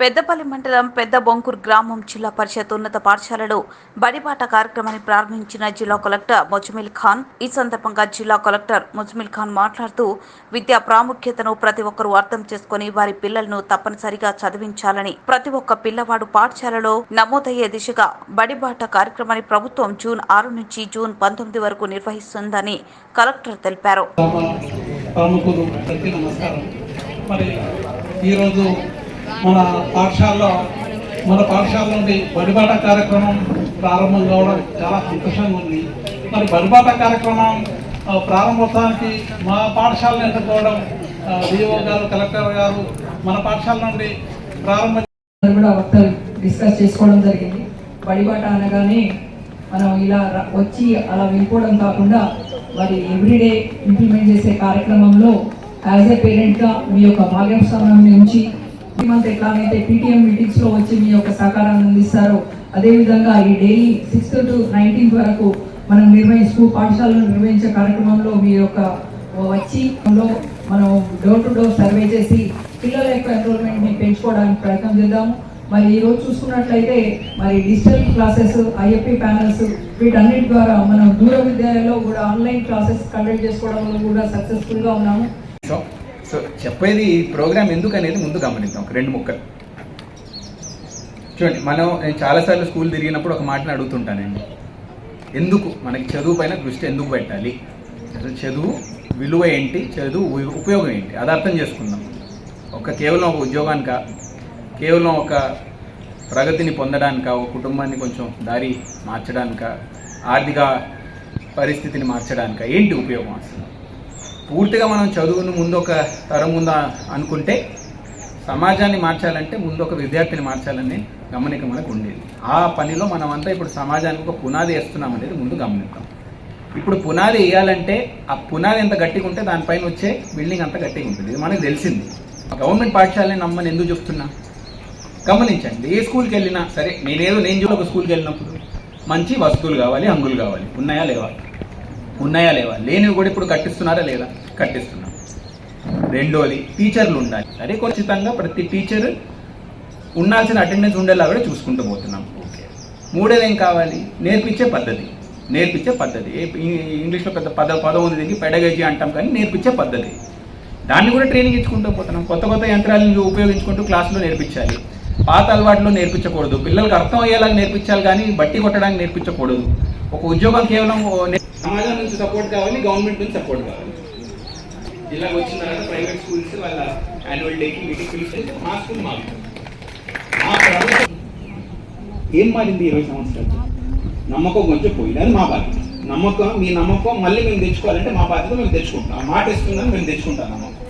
పెద్దపల్లి మండలం పెద్ద బొంకూర్ గ్రామం జిల్లా పరిషత్ ఉన్నత పాఠశాలలో బడిబాట కార్యక్రమాన్ని ప్రారంభించిన జిల్లా కలెక్టర్ ముజమిల్ ఖాన్. ఈ సందర్భంగా జిల్లా కలెక్టర్ ముజమిల్ ఖాన్ మాట్లాడుతూ విద్యా ప్రాముఖ్యతను ప్రతి ఒక్కరూ అర్థం చేసుకుని వారి పిల్లలను తప్పనిసరిగా చదివించాలని ప్రతి ఒక్క పిల్లవాడు పాఠశాలలో నమోదయ్యే దిశగా బడిబాట కార్యక్రమాన్ని ప్రభుత్వం జూన్ ఆరు నుంచి జూన్ పంతొమ్మిది వరకు నిర్వహిస్తుందని కలెక్టర్ తెలిపారు. మరి ఈరోజు మన పాఠశాలలో మన పాఠశాల నుండి బడిబాట కార్యక్రమం ప్రారంభం కావడం చాలా సంతోషంగా ఉంది. మరి బడిబాట కార్యక్రమం ప్రారంభోత్సవానికి మా పాఠశాలను ఎన్నుకోవడం డిఓ గారు కలెక్టర్ గారు మన పాఠశాల నుండి ప్రారంభ కూడా ఒకసారి డిస్కస్ చేసుకోవడం జరిగింది. బడిబాట అనగానే మనం ఇలా వచ్చి అలా వెళ్ళిపోవడం కాకుండా మరి ఎవ్రీడే ఇంప్లిమెంట్ చేసే కార్యక్రమంలో యాజ్ ఏ పేరెంట్గా మీ యొక్క భాగస్వామ్యం నుంచి ఈ మంత్ ఎట్లాగైతే పీటీఎం మీటింగ్స్లో వచ్చి మీ యొక్క సహకారాన్ని అందిస్తారో అదేవిధంగా ఈ డైలీ సిక్స్త్ టు నైన్టీన్త్ వరకు మనం నిర్వహిస్తూ పాఠశాలను నిర్వహించే కార్యక్రమంలో మీ యొక్క వచ్చి లో మనం డోర్ టు డోర్ సర్వే చేసి పిల్లల యొక్క ఎన్రోల్మెంట్ని పెంచుకోవడానికి ప్రయత్నం చేద్దాము. మరి ఈ రోజు చూసుకున్నట్లయితే మరి డిజిటల్ క్లాసెస్ ఐఎఫ్పి ప్యానల్స్ వీటన్నిటి ద్వారా మనం దూర విద్యాలయంలో కూడా ఆన్లైన్ క్లాసెస్ కండక్ట్ చేసుకోవడంలో కూడా సక్సెస్ఫుల్గా ఉన్నాము. సో చెప్పేది ఈ ప్రోగ్రామ్ ఎందుకు అనేది ముందు గమనిద్దాం. ఒక రెండు ముక్కలు. చూడండి మనం నేను చాలాసార్లు స్కూల్ తిరిగినప్పుడు ఒక మాటను అడుగుతుంటానండి ఎందుకు? మనకి చదువు పైన దృష్టి ఎందుకు పెట్టాలి? అసలు చదువు విలువ ఏంటి? చదువు ఉపయోగం ఏంటి? అది అర్థం చేసుకుందాం. ఒక కేవలం ఒక ఉద్యోగానిక? కేవలం ఒక ప్రగతిని పొందడానిక? ఒక కుటుంబాన్ని కొంచెం దారి మార్చడానిక? ఆర్థిక పరిస్థితిని మార్చడానిక? ఏంటి ఉపయోగం అసలు? పూర్తిగా మనం చదువును ముందు ఒక తరం ముందు అనుకుంటే సమాజాన్ని మార్చాలంటే ముందు ఒక విద్యార్థిని మార్చాలని గమనిక మనకు ఉండేది. ఆ పనిలో మనమంతా ఇప్పుడు సమాజానికి ఒక పునాది వేస్తున్నాం అనేది ముందు గమనిద్దాం. ఇప్పుడు పునాది వేయాలంటే ఆ పునాది ఎంత గట్టిగా ఉంటే దానిపైన వచ్చే బిల్డింగ్ అంత గట్టిగా ఉంటుంది. ఇది మనకు తెలిసింది. గవర్నమెంట్ పాఠశాలని నమ్మని ఎందుకు చెప్తున్నా? గమనించండి. ఏ స్కూల్కి వెళ్ళినా సరే నేనేదో నేను చూడ ఒక స్కూల్కి వెళ్ళినప్పుడు మంచి వస్తువులు కావాలి అంగులు కావాలి. ఉన్నాయా లేవా? ఉన్నాయా లేవా? లేనివి కూడా ఇప్పుడు కట్టిస్తున్నారా లేదా? కట్టిస్తున్నాం. రెండోది టీచర్లు ఉండాలి. సరే ఖచ్చితంగా ప్రతి టీచర్ ఉండాల్సిన అటెండెన్స్ ఉండేలా కూడా చూసుకుంటూ పోతున్నాం. ఓకే. మూడోది ఏం కావాలి? నేర్పించే పద్ధతి. నేర్పించే పద్ధతి. ఇంగ్లీష్లో పెద్ద పద పదం ఉంది దీనికి పెడగజీ అంటాం కానీ నేర్పించే పద్ధతి. దాన్ని కూడా ట్రైనింగ్ ఇచ్చుకుంటూ పోతున్నాం. కొత్త కొత్త యంత్రాలను ఉపయోగించుకుంటూ క్లాసులో నేర్పించాలి. పాత అలవాట్లు నేర్పించకూడదు. పిల్లలకు అర్థం అయ్యేలాగా నేర్పించాలి కానీ బట్టి కొట్టడానికి నేర్పించకూడదు. ఒక ఉద్యోగం కేవలం సమాజం నుంచి సపోర్ట్ కావాలి గవర్నమెంట్ నుంచి సపోర్ట్ కావాలి. జిల్లాకు వచ్చిన తర్వాత ప్రైవేట్ స్కూల్స్ వాళ్ళ యాన్యువల్ డేకి మీటింగ్ పిలిస్తే మా స్కూల్ మాకు. మా ఏం మారింది ఇరవై సంవత్సరాలు నమ్మకం కొంచెం పోయింది. అది మా బాధ్యత. నమ్మకం మీ నమ్మకం మళ్ళీ మేము తెచ్చుకోవాలంటే మా బాధ్యత మేము తెచ్చుకుంటాం. మా మాట ఇస్తుందని మేము తెచ్చుకుంటాం నమ్మకం.